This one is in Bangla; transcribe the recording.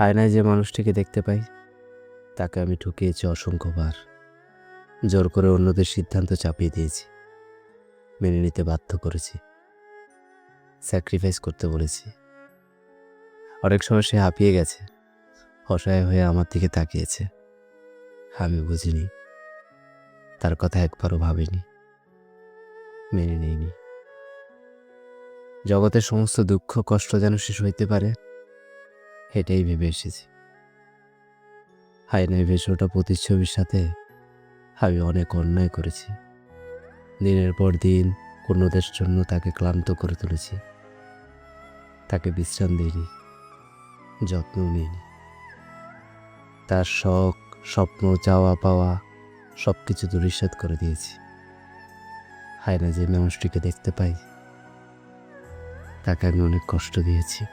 আয়নায় যে মানুষটিকে দেখতে পাই, তাকে আমি ঠকিয়েছি অসংখ্যবার। জোর করে অন্যদের সিদ্ধান্ত চাপিয়ে দিয়েছি। মেনে নিতে বাধ্য করেছি। স্যাক্রিফাইস করতে বলেছি। অনেক সময় সে হাঁপিয়ে গেছে। অসহায় হয়ে আমার দিকে তাকিয়েছে। আমি বুঝিনি। তার কথা একবারও ভাবিনি। মেনে নিইনি। জগতের সমস্ত দুঃখ কষ্ট যেন শেষ হইতে পারে এটাই ভেবে এসেছি। আয়নায় ভেসে ওটা প্রতিচ্ছবির সাথে আমি অনেক অন্যায় করেছি। দিনের পর দিন অন্যদের জন্য তাকে ক্লান্ত করে তুলেছি। তাকে বিশ্রাম দিইনি যত্ন নিইনি। তার শখ, স্বপ্ন, চাওয়া পাওয়া সব কিছু দুরিশ্বাত করে দিয়েছি। হায়না যে মানুষটিকে দেখতে পাই, তাকে আমি অনেক কষ্ট দিয়েছি।